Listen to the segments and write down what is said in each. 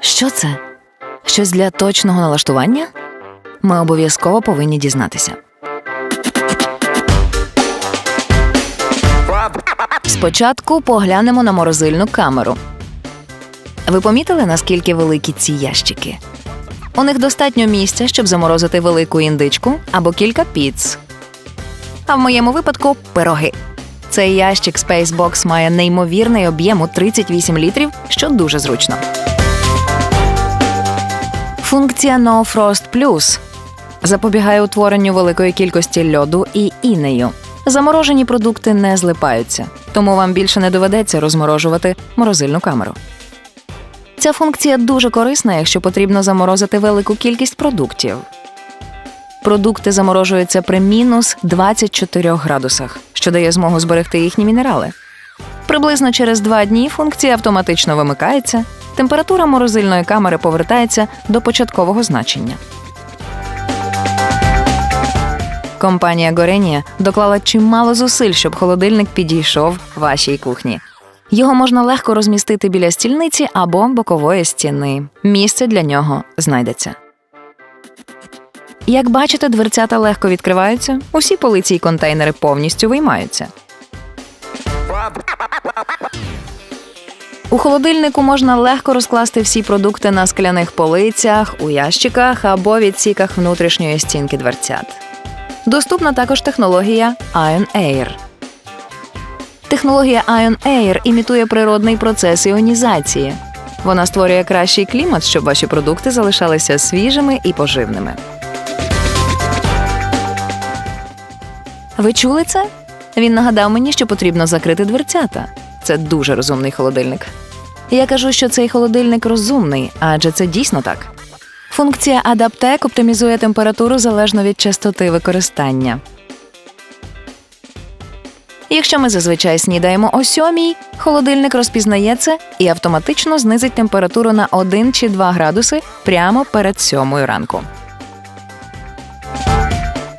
Що це? Щось для точного налаштування? Ми обов'язково повинні дізнатися. Спочатку поглянемо на морозильну камеру. Ви помітили, наскільки великі ці ящики? У них достатньо місця, щоб заморозити велику індичку або кілька піц. А в моєму випадку пироги. Цей ящик Spacebox має неймовірний об'єм у 38 літрів, що дуже зручно. Функція No Frost Plus запобігає утворенню великої кількості льоду і інею. Заморожені продукти не злипаються, тому вам більше не доведеться розморожувати морозильну камеру. Ця функція дуже корисна, якщо потрібно заморозити велику кількість продуктів. Продукти заморожуються при мінус 24 градусах, що дає змогу зберегти їхні мінерали. Приблизно через два дні функція автоматично вимикається, температура морозильної камери повертається до початкового значення. Компанія Горенія доклала чимало зусиль, щоб холодильник підійшов вашій кухні. Його можна легко розмістити біля стільниці або бокової стіни. Місце для нього знайдеться. Як бачите, дверцята легко відкриваються, усі полиці й контейнери повністю виймаються. У холодильнику можна легко розкласти всі продукти на скляних полицях, у ящиках або відсіках внутрішньої стінки дверцят. Доступна також технологія Ion Air. Технологія Ion Air імітує природний процес іонізації. Вона створює кращий клімат, щоб ваші продукти залишалися свіжими і поживними. Ви чули це? Він нагадав мені, що потрібно закрити дверцята. Це дуже розумний холодильник. Я кажу, що цей холодильник розумний, адже це дійсно так. Функція Adaptec оптимізує температуру залежно від частоти використання. Якщо ми зазвичай снідаємо о сьомій, холодильник розпізнає це і автоматично знизить температуру на 1 чи 2 градуси прямо перед сьомою ранку.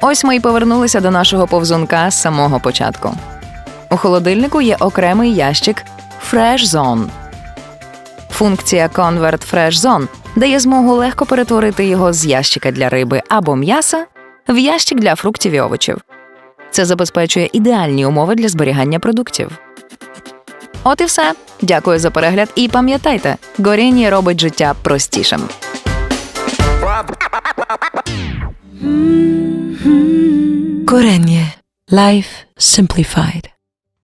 Ось ми й повернулися до нашого повзунка з самого початку. У холодильнику є окремий ящик Fresh Zone. Функція Convert Fresh Zone дає змогу легко перетворити його з ящика для риби або м'яса в ящик для фруктів і овочів. Це забезпечує ідеальні умови для зберігання продуктів. От і все. Дякую за перегляд і пам'ятайте, горіння робить життя простішим. Life Simplified.